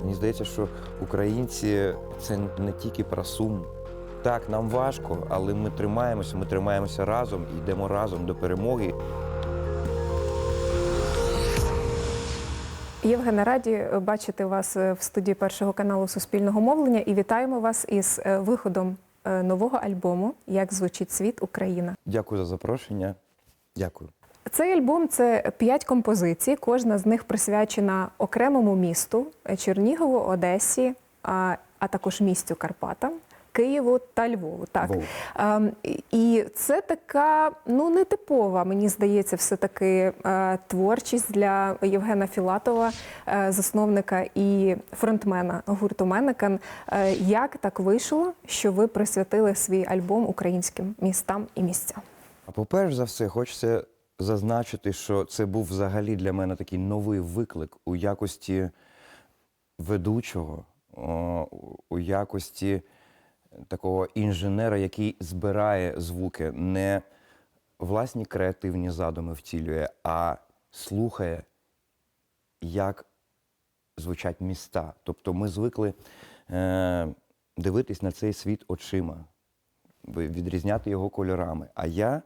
Мені здається, що українці це не тільки про сум. Так, нам важко, але ми тримаємося, ми тримаємося разом і йдемо разом до перемоги. Євгена, раді бачити вас е, в студії першого каналу Суспільного мовлення і вітаємо вас із е, виходом е, нового альбому Як звучить світ Україна. Дякую за запрошення. Дякую. Цей альбом це п'ять композицій. Кожна з них присвячена окремому місту Чернігову, Одесі, а, а також містю Карпатам. Києву та Львову, так Львову. Ем, і- це така ну нетипова, мені здається, все таки е, творчість для Євгена Філатова, е, засновника і фронтмена гурту Менекен. Е, як так вийшло, що ви присвятили свій альбом українським містам і місцям? А по-перше за все, хочеться зазначити, що це був взагалі для мене такий новий виклик у якості ведучого, у якості такого інженера, який збирає звуки, не власні креативні задуми втілює, а слухає, як звучать міста. Тобто ми звикли е, дивитись на цей світ очима, відрізняти його кольорами. А я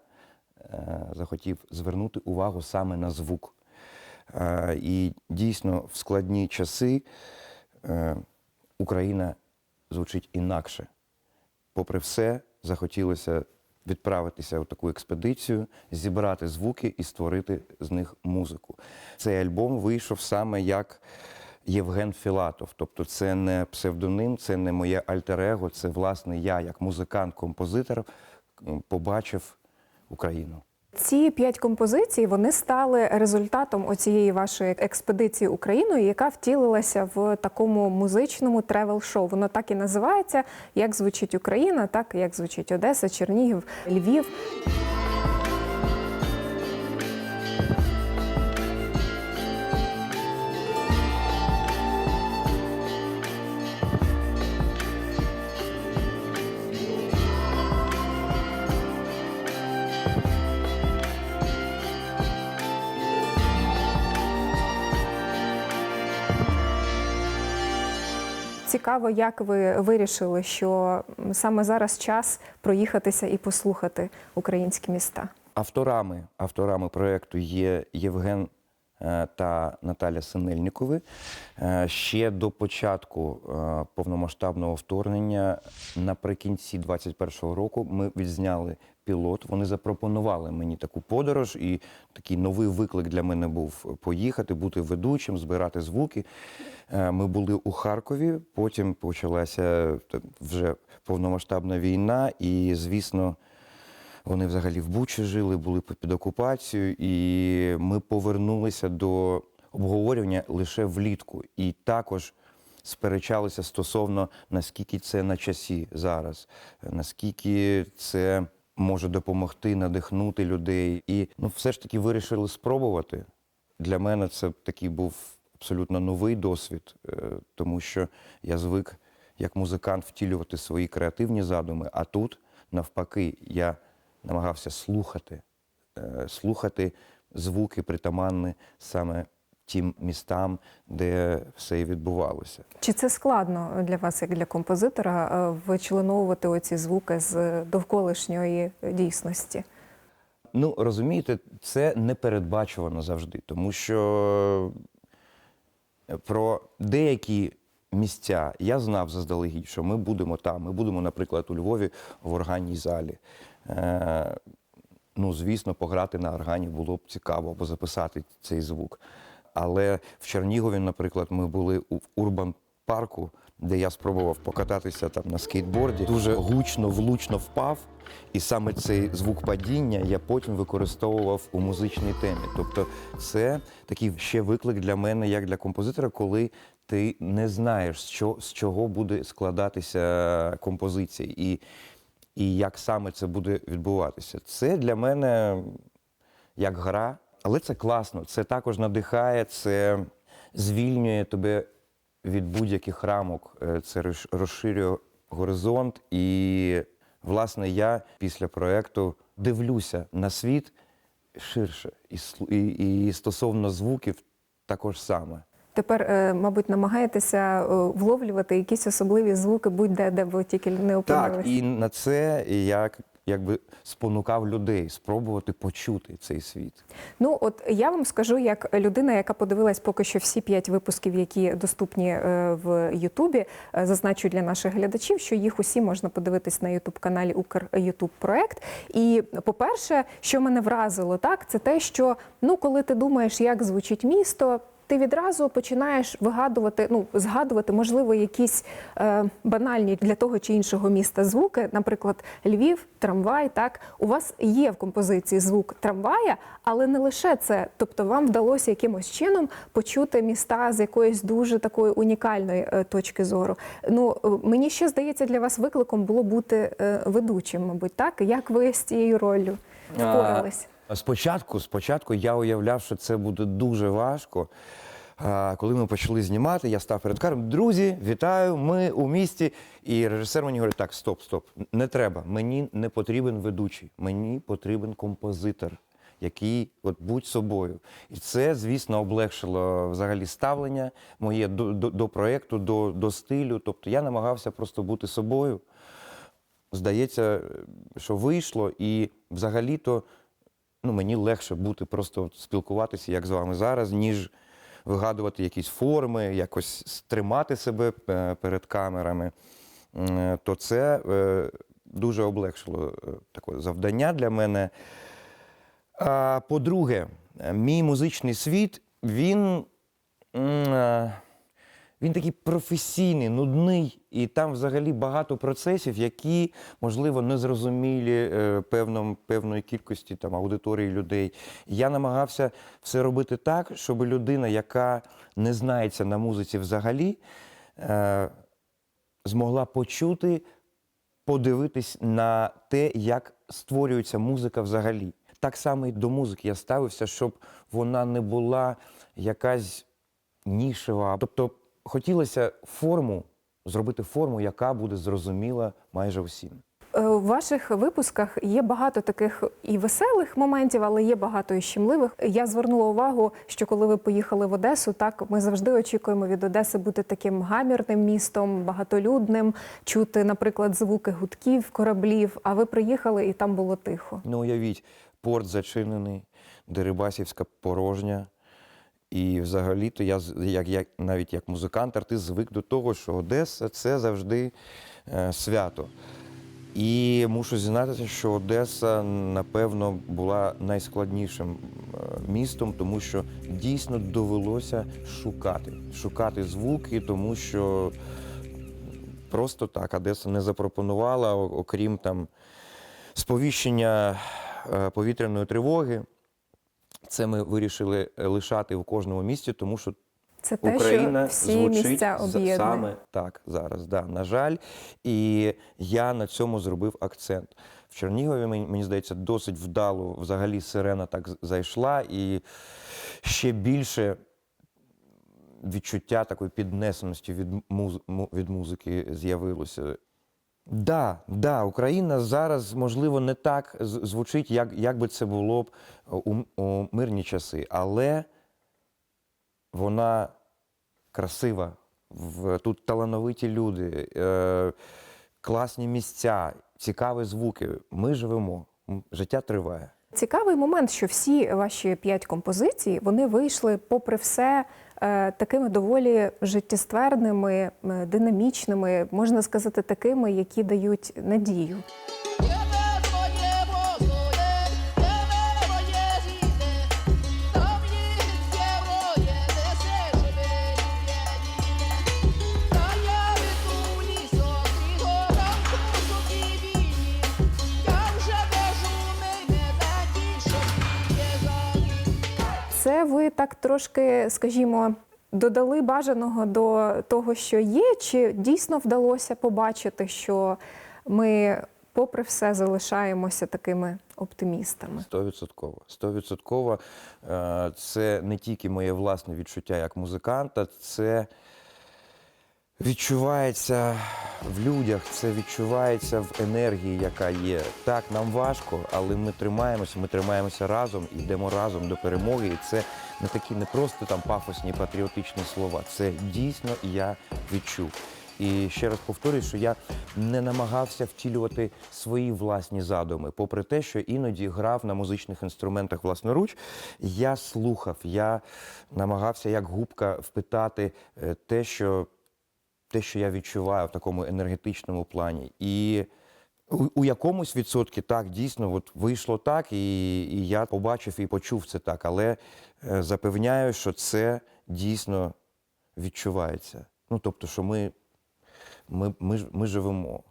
захотів звернути увагу саме на звук. Е, і дійсно в складні часи е, Україна звучить інакше. Попри все, захотілося відправитися у таку експедицію, зібрати звуки і створити з них музику. Цей альбом вийшов саме як Євген Філатов. Тобто це не псевдоним, це не моє альтер-его, це власне я, як музикант-композитор, побачив Україну. Ці п'ять композицій вони стали результатом оцієї вашої експедиції Україною, яка втілилася в такому музичному тревел-шоу. Воно так і називається Як звучить Україна, так як звучить Одеса, Чернігів, Львів. Цікаво, як ви вирішили, що саме зараз час проїхатися і послухати українські міста. Авторами, авторами проєкту є Євген е, та Наталя Синельнікови. Е, Ще до початку е, повномасштабного вторгнення, наприкінці 21-го року, ми відзняли пілот. Вони запропонували мені таку подорож, і такий новий виклик для мене був поїхати, бути ведучим, збирати звуки. Е, Ми були у Харкові, потім почалася вже повномасштабна війна, і, звісно, вони взагалі в Бучі жили, були під окупацією, і ми повернулися до обговорювання лише влітку. І також сперечалися стосовно наскільки це на часі зараз, наскільки це може допомогти, надихнути людей. І ну, все ж таки вирішили спробувати. Для мене це такий був абсолютно новий досвід, е, тому що я звик як музикант втілювати свої креативні задуми, а тут, навпаки, я намагався слухати, е, слухати звуки притаманні саме тим містам, де все і відбувалося. Чи це складно для вас, як для композитора, е, вичленовувати оці звуки з довколишньої дійсності? Ну, розумієте, це непередбачувано завжди, тому що про деякі місця я знав заздалегідь, що ми будемо там. Ми будемо, наприклад, у Львові в органній залі. Е, ну, звісно, пограти на органі було б цікаво або записати цей звук. Але в Чернігові, наприклад, ми були у Урбан парку, де я спробував покататися там на скейтборді. Дуже гучно, влучно впав. І саме цей звук падіння я потім використовував у музичній темі. Тобто, це такий ще виклик для мене, як для композитора, коли ти не знаєш, з чого, з чого буде складатися композиція, і, і як саме це буде відбуватися. Це для мене як гра, але це класно. Це також надихає, це звільнює тебе від будь-яких рамок. Е, Це розширює горизонт. І, власне, я після проєкту дивлюся на світ ширше. І, і, і стосовно звуків також саме. Тепер, е, мабуть, намагаєтеся е, вловлювати якісь особливі звуки будь-де, де ви тільки не опинилися. Так, і на це я якби спонукав людей спробувати почути цей світ. Ну, от я вам скажу, як людина, яка подивилась поки що всі п'ять випусків, які доступні е, в Ютубі, е, зазначу для наших глядачів, що їх усі можна подивитись на Ютуб-каналі Укр Ютуб проект. І по-перше, що мене вразило, так, це те, що ну, коли ти думаєш, як звучить місто. Ти відразу починаєш вигадувати, ну згадувати, можливо, якісь е, банальні для того чи іншого міста звуки. Наприклад, Львів, трамвай. Так у вас є в композиції звук трамвая, але не лише це. Тобто, вам вдалося якимось чином почути міста з якоїсь дуже такої унікальної е, точки зору. Ну е, мені ще здається, для вас викликом було бути е, ведучим, мабуть, так як ви з цією роллю впорались? Спочатку, спочатку я уявляв, що це буде дуже важко. Коли ми почали знімати, я став перед каром. Друзі, вітаю! Ми у місті. І режисер мені говорить: так, стоп, стоп, не треба. Мені не потрібен ведучий, мені потрібен композитор, який от будь собою. І це, звісно, облегшило взагалі ставлення моє до, до, до проєкту, до, до стилю. Тобто я намагався просто бути собою. Здається, що вийшло, і взагалі-то ну, мені легше бути просто спілкуватися, як з вами зараз, ніж вигадувати якісь форми, якось стримати себе е, перед камерами. Е, То це е, дуже облегшило таке завдання для мене. А, По-друге, мій музичний світ, він, він такий професійний, нудний, і там взагалі багато процесів, які, можливо, не зрозумілі е, певної кількості там, аудиторії людей. Я намагався все робити так, щоб людина, яка не знається на музиці взагалі, е, змогла почути, подивитись на те, як створюється музика взагалі. Так само і до музики я ставився, щоб вона не була якась нішева. Тобто хотілося форму, зробити форму, яка буде зрозуміла майже всім. Е, У ваших випусках є багато таких і веселих моментів, але є багато і щемливих. Я звернула увагу, що коли ви поїхали в Одесу, так ми завжди очікуємо від Одеси бути таким гамірним містом, багатолюдним, чути, наприклад, звуки гудків, кораблів. А ви приїхали і там було тихо. Ну, уявіть, порт зачинений, Дерибасівська порожня. І взагалі-то я, як, як, навіть як музикант, артист звик до того, що Одеса це завжди е, свято. І мушу зізнатися, що Одеса, напевно, була найскладнішим е, містом, тому що дійсно довелося шукати, шукати звуки, тому що просто так Одеса не запропонувала, окрім там сповіщення е, повітряної тривоги. Це ми вирішили е, лишати у кожному місті, тому що Це те, Україна що всі звучить місця саме так зараз. Да, на жаль, і я на цьому зробив акцент. В Чернігові мені здається, досить вдало взагалі сирена так зайшла, і ще більше відчуття такої піднесеності від, муз, від музики з'явилося. Да, да, Україна зараз, можливо, не так звучить, як, як би це було б у, у мирні часи, але вона красива. Тут талановиті люди, е, класні місця, цікаві звуки. Ми живемо, життя триває. Цікавий момент, що всі ваші п'ять композицій вони вийшли, попри все, е, такими доволі життєстверними, е, динамічними, можна сказати, такими, які дають надію. Так трошки, скажімо, додали бажаного до того, що є, чи дійсно вдалося побачити, що ми, попри все, залишаємося такими оптимістами? Стовідсотково. Стовідсотково. Е, Це не тільки моє власне відчуття як музиканта, це відчувається в людях, це відчувається в енергії, яка є. Так, нам важко, але ми тримаємося, ми тримаємося разом, йдемо разом до перемоги. І це не такі не просто там пафосні патріотичні слова. Це дійсно я відчув. І ще раз повторюю, що я не намагався втілювати свої власні задуми. Попри те, що іноді грав на музичних інструментах власноруч, я слухав, я намагався як губка впитати е, те, що, те, що я відчуваю в такому енергетичному плані. І у, у якомусь відсотки так дійсно от вийшло так, і, і я побачив і почув це так. Але е, запевняю, що це дійсно відчувається. Ну тобто, що ми, ми, ми, ми живемо.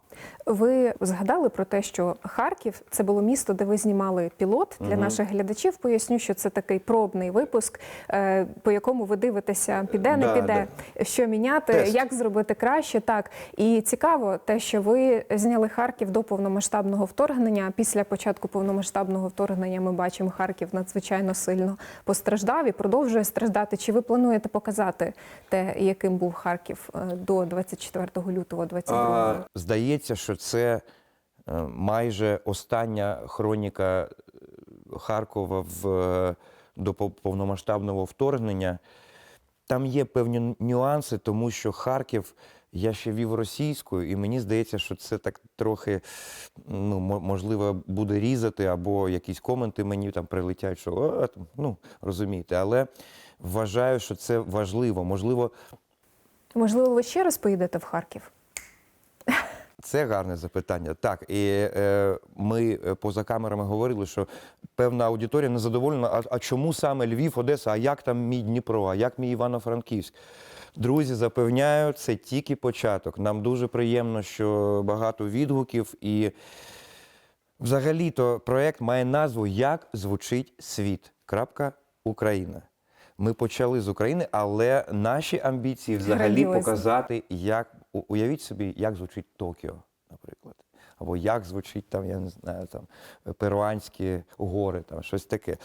Ви згадали про те, що Харків це було місто, де ви знімали пілот для наших глядачів. Поясню, що це такий пробний випуск, е, по якому ви дивитеся, піде, не Да, піде, що міняти, Тест. як зробити краще. Так і цікаво, те, що ви зняли Харків до повномасштабного вторгнення. Після початку повномасштабного вторгнення ми бачимо, Харків надзвичайно сильно постраждав і продовжує страждати. Чи ви плануєте показати те, яким був Харків е, до 24 лютого 22 А, здається, що це е, майже остання хроніка е, Харкова в, е, до повномасштабного вторгнення. Там є певні нюанси, тому що Харків я ще вів російською, і мені здається, що це так трохи ну, можливо буде різати, або якісь коменти мені там прилетять, що «О, ну розумієте, але вважаю, що це важливо. Можливо, Можливо, ви ще раз поїдете в Харків? Це гарне запитання. Так, і е, ми е, поза камерами говорили, що певна аудиторія незадоволена. А, а чому саме Львів, Одеса? А як там мій Дніпро? А як мій Івано-Франківськ? Друзі, запевняю, це тільки початок. Нам дуже приємно, що багато відгуків і. Взагалі-то проект має назву Як звучить світ. Крапка Україна. Ми почали з України, але наші амбіції взагалі показати, як уявіть собі, як звучить Токіо, наприклад. Або як звучить там, я не знаю, там перуанські гори, там щось таке.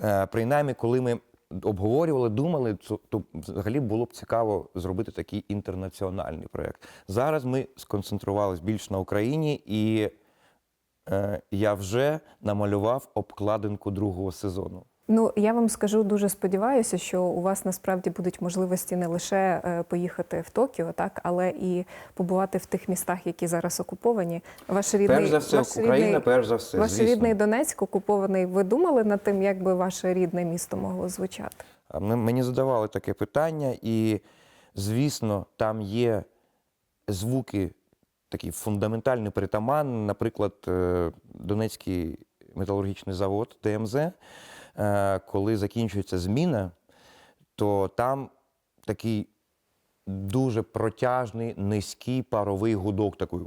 Е, принаймні, коли ми обговорювали, думали, то, то взагалі було б цікаво зробити такий інтернаціональний проєкт. Зараз ми сконцентрувалися більш на Україні і е, я вже намалював обкладинку другого сезону. Ну я вам скажу, дуже сподіваюся, що у вас насправді будуть можливості не лише е, поїхати в Токіо, так але і побувати в тих містах, які зараз окуповані. Ваш рідний перш за все, ваш Україна, рідний, перш за все. ваш звісно. рідний Донецьк окупований. Ви думали над тим, як би ваше рідне місто могло звучати? А ми- Мені задавали таке питання, і, звісно, там є звуки такі фундаментальні притаманні, наприклад, е, Донецький металургічний завод ДМЗ, е, коли закінчується зміна, то там такий дуже протяжний, низький паровий гудок такий.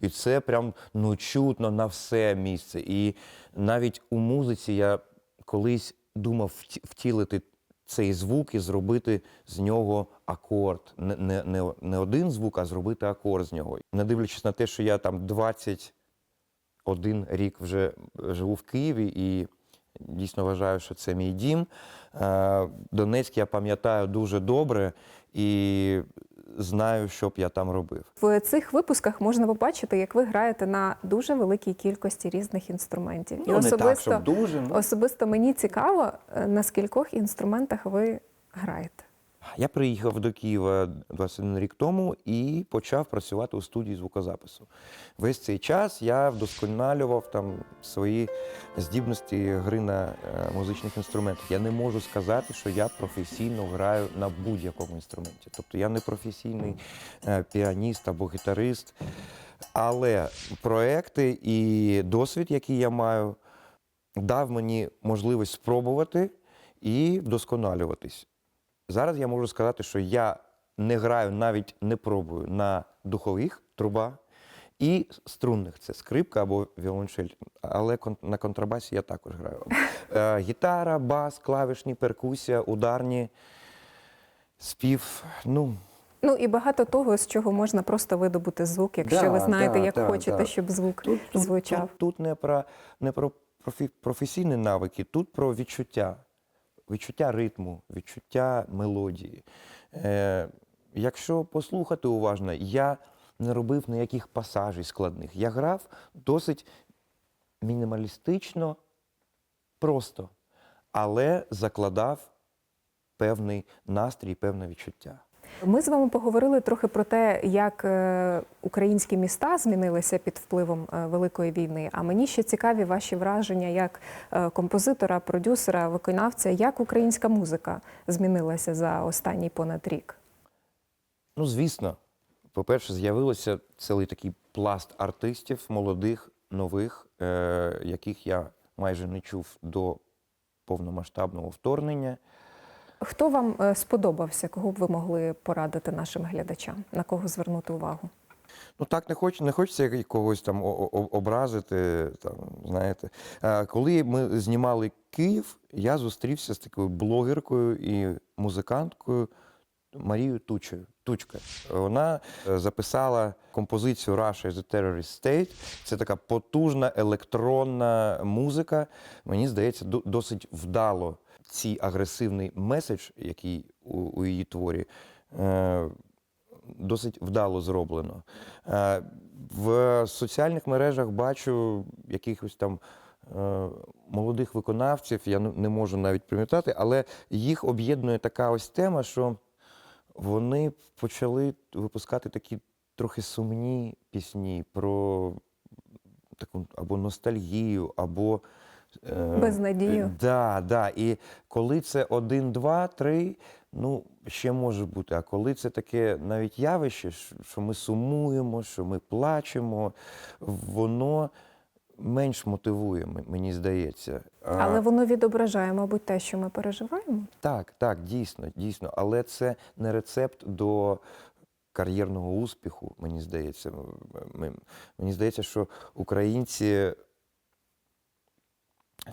І це прям ну, чутно на все місце. І навіть у музиці я колись думав втілити цей звук і зробити з нього акорд. Не, не, не, один звук, а зробити акорд з нього. Не дивлячись на те, що я там 21 рік вже живу в Києві і дійсно вважаю, що це мій дім. Е, Донецьк я пам'ятаю дуже добре і знаю, що б я там робив. В цих випусках можна побачити, як ви граєте на дуже великій кількості різних інструментів. Ну, не так, щоб дуже. Ну. особисто мені цікаво, е, на скількох інструментах ви граєте. Я приїхав до Києва 21 рік тому і почав працювати у студії звукозапису. Весь цей час я вдосконалював там свої здібності гри на е, музичних інструментах. Я не можу сказати, що я професійно граю на будь-якому інструменті. Тобто я не професійний е, піаніст або гітарист. Але проекти і досвід, який я маю, дав мені можливість спробувати і вдосконалюватись. Зараз я можу сказати, що я не граю, навіть не пробую на духових труба і струнних це скрипка або віолончель. Але на контрабасі я також граю. Е, гітара, бас, клавішні, перкусія, ударні, спів. Ну, Ну і багато того, з чого можна просто видобути звук, якщо Да, ви знаєте, да, як да, хочете, да. щоб звук Тут, тут, звучав. Тут, тут не про, не про професійні навики, тут про відчуття. Відчуття ритму, відчуття мелодії, Е, якщо послухати уважно, я не робив ніяких пасажів складних. Я грав досить мінімалістично, просто, але закладав певний настрій, певне відчуття. Ми з вами поговорили трохи про те, як е, українські міста змінилися під впливом е, Великої війни. А мені ще цікаві ваші враження як е, композитора, продюсера, виконавця, як українська музика змінилася за останній понад рік. Ну, звісно, по-перше, з'явилося цілий такий пласт артистів, молодих, нових, е- яких я майже не чув до повномасштабного вторгнення. Хто вам е, сподобався? Кого б ви могли порадити нашим глядачам? На кого звернути увагу? Ну так не хоч, не хочеться когось там образити. Там, знаєте. Е, Коли ми знімали Київ, я зустрівся з такою блогеркою і музиканткою Марією Тучею. Тучка. Вона е, записала композицію Russia is a Terrorist State. Це така потужна електронна музика. Мені здається, досить вдало цей агресивний меседж, який у, у її творі. Е, досить вдало зроблено. Е, В соціальних мережах бачу якихось там е, молодих виконавців, я не можу навіть пам'ятати, але їх об'єднує така ось тема, що вони почали випускати такі трохи сумні пісні про таку або ностальгію, або Безнадію. е, Да, да. І коли це один, два, три, ну ще може бути. А коли це таке навіть явище, що ми сумуємо, що ми плачемо, воно менш мотивує, мені здається. А, Але воно відображає, мабуть, те, що ми переживаємо. Так, так, дійсно, дійсно. Але це не рецепт до кар'єрного успіху, мені здається. Мені здається, що українці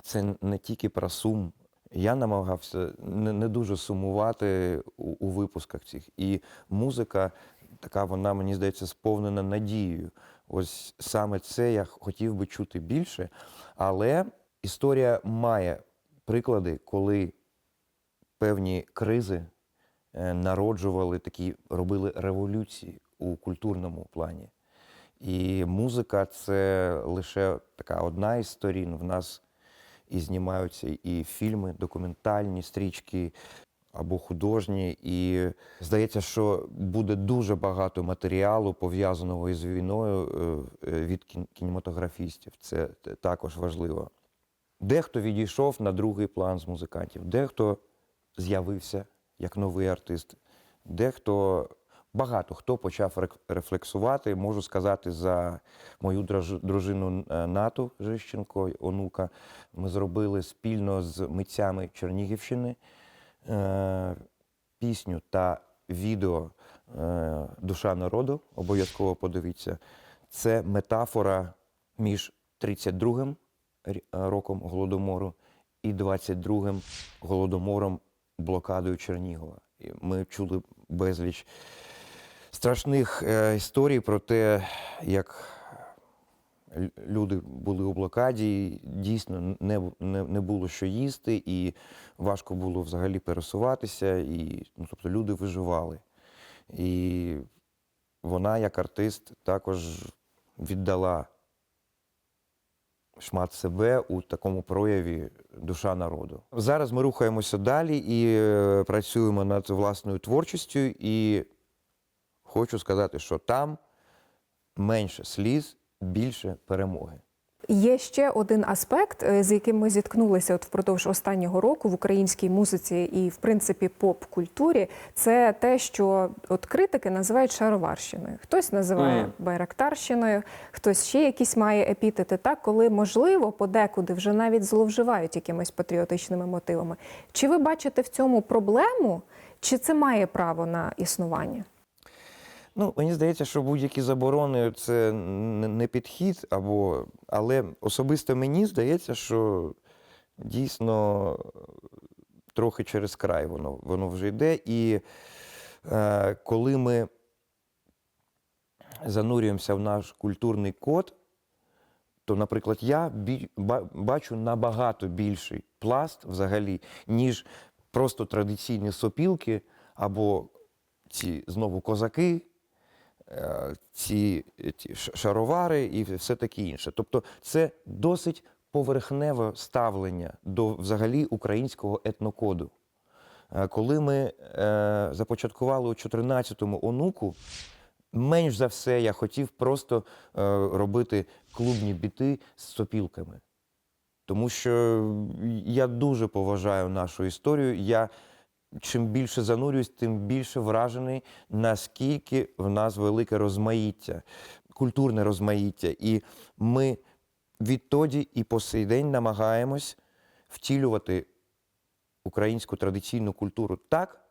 це не тільки про сум. Я намагався не, не дуже сумувати у, у випусках цих. І музика така, вона, мені здається, сповнена надією. Ось саме це я хотів би чути більше. Але історія має приклади, коли певні кризи е, народжували такі, робили революції у культурному плані. І музика це лише така одна із сторін. В нас і знімаються і фільми, документальні стрічки або художні. І здається, що буде дуже багато матеріалу пов'язаного із війною е, від кінематографістів. Це також важливо. Дехто відійшов на другий план з музикантів, дехто з'явився як новий артист, дехто багато хто почав рефлексувати. Можу сказати за мою дружину е, Нату Жищенко, онука. Ми зробили спільно з митцями Чернігівщини е, пісню та відео е, Душа народу. Обов'язково подивіться. Це метафора між 32-м е, роком голодомору і 22-м голодомором блокадою Чернігова. Ми чули безліч страшних е, історій про те, як люди були у блокаді, дійсно не, не, не було що їсти, і важко було взагалі пересуватися, і ну, тобто люди виживали. І вона, як артист, також віддала шмат себе у такому прояві душа народу. Зараз ми рухаємося далі і е, працюємо над власною творчістю. І хочу сказати, що там менше сліз, більше перемоги. Є ще один аспект, е, з яким ми зіткнулися от впродовж останнього року в українській музиці і, в принципі, поп-культурі. Це те, що от критики називають шароварщиною. Хтось називає Мгм. байрактарщиною, хтось ще якісь має епітети, так коли можливо подекуди вже навіть зловживають якимись патріотичними мотивами. Чи ви бачите в цьому проблему, чи це має право на існування? Ну, мені здається, що будь-які заборони це не підхід, або... але особисто мені здається, що дійсно трохи через край воно, воно вже йде. І е, коли ми занурюємося в наш культурний код, то, наприклад, я бі- бачу набагато більший пласт взагалі, ніж просто традиційні сопілки або ці знову козаки, ці, ці шаровари і все таке інше. Тобто, це досить поверхневе ставлення до взагалі українського етнокоду. Е, Коли ми е, започаткували у 14-му онуку, менш за все я хотів просто е, робити клубні біти з сопілками. Тому що я дуже поважаю нашу історію. Я чим більше занурююсь, тим більше вражений, наскільки в нас велике розмаїття, культурне розмаїття. І ми відтоді і по сей день намагаємось втілювати українську традиційну культуру так,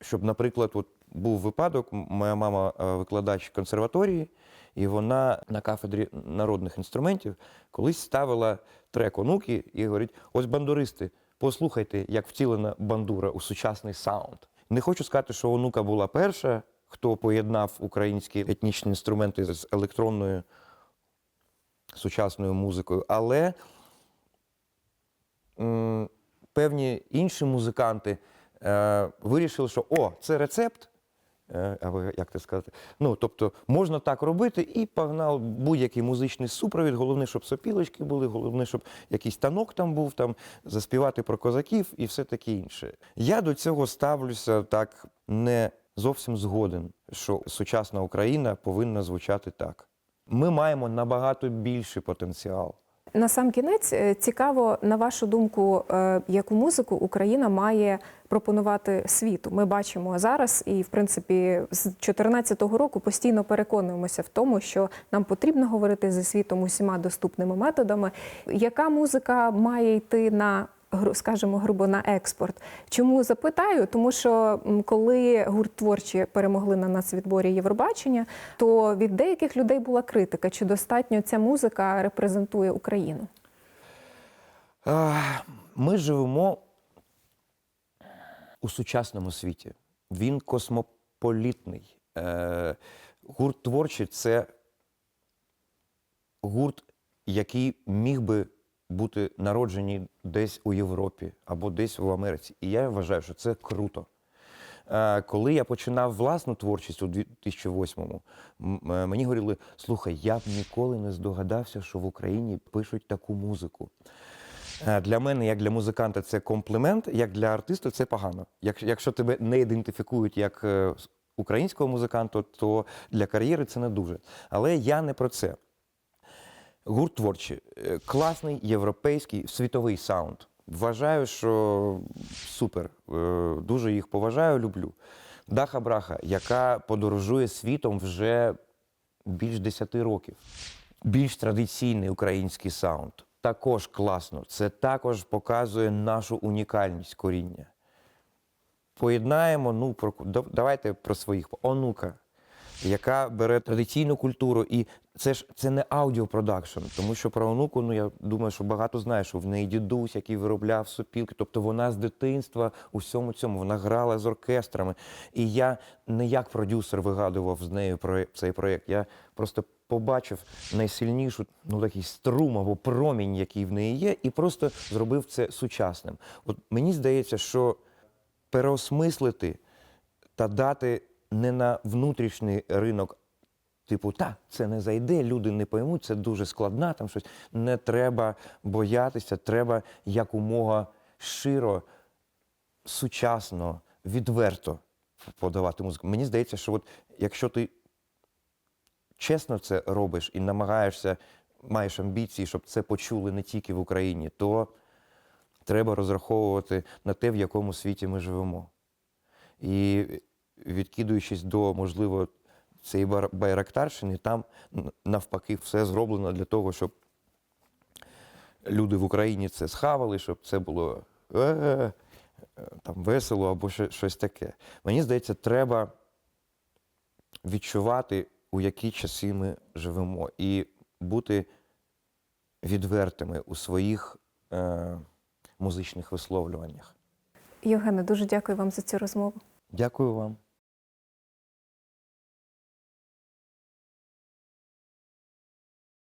щоб, наприклад, от був випадок, моя мама е, викладач консерваторії, і вона на кафедрі народних інструментів колись ставила трек онуки і говорить: ось бандуристи, послухайте, як втілена бандура у сучасний саунд. Не хочу сказати, що онука була перша, хто поєднав українські етнічні інструменти з електронною сучасною музикою, але м, певні інші музиканти е, вирішили, що о, це рецепт. Е, або як це сказати? Ну, тобто можна так робити, і погнав будь-який музичний супровід. Головне, щоб сопілочки були, головне, щоб якийсь танок там був, там заспівати про козаків і все таке інше. Я до цього ставлюся так не зовсім згоден, що сучасна Україна повинна звучати так. Ми маємо набагато більший потенціал. На сам кінець е, цікаво, на вашу думку, е, яку музику Україна має пропонувати світу. Ми бачимо зараз, і в принципі з 2014 року постійно переконуємося в тому, що нам потрібно говорити зі світом усіма доступними методами. Яка музика має йти на скажімо, грубо на експорт. Чому запитаю? Тому що коли гурт творчі перемогли на нацвідборі Євробачення, то від деяких людей була критика, чи достатньо ця музика репрезентує Україну. Ми живемо у сучасному світі. Він космополітний. Е, Гурт творчий це гурт, який міг би бути народжений десь у Європі або десь в Америці. І я вважаю, що це круто. Е, Коли я починав власну творчість у 2008-му, е, мені говорили: слухай, я б ніколи не здогадався, що в Україні пишуть таку музику. Е, Для мене, як для музиканта, це комплімент, як для артиста, це погано. Якщо тебе не ідентифікують як українського музиканта, то для кар'єри це не дуже. Але я не про це. Гурт творчий, е, класний європейський світовий саунд. Вважаю, що супер. Е, Дуже їх поважаю, люблю. Даха Браха, яка подорожує світом вже більш 10 років. Більш традиційний український саунд. Також класно. Це також показує нашу унікальність коріння. Поєднаємо, ну, про, давайте про своїх. Онука, яка бере традиційну культуру, і це ж це не аудіопродакшн, тому що про онуку, ну я думаю, що багато знає, що в неї дідусь, який виробляв сопілки. Тобто вона з дитинства у всьому цьому вона грала з оркестрами. І я не як продюсер вигадував з нею про цей проєкт. Я просто побачив найсильнішу ну такий струм або промінь, який в неї є, і просто зробив це сучасним. От мені здається, що переосмислити та дати не на внутрішній ринок, типу, та, це не зайде, люди не поймуть, це дуже складна, там щось. Не треба боятися, треба якомога широ, сучасно, відверто подавати музику. Мені здається, що от якщо ти чесно це робиш і намагаєшся, маєш амбіції, щоб це почули не тільки в Україні, то треба розраховувати на те, в якому світі ми живемо. І відкидуючись до, можливо, цієї байрактарщини, там навпаки все зроблено для того, щоб люди в Україні це схавали, щоб це було е, там весело або щось таке. Мені здається, треба відчувати, у які часи ми живемо, і бути відвертими у своїх е, музичних висловлюваннях. Євгене, дуже дякую вам за цю розмову. Дякую вам.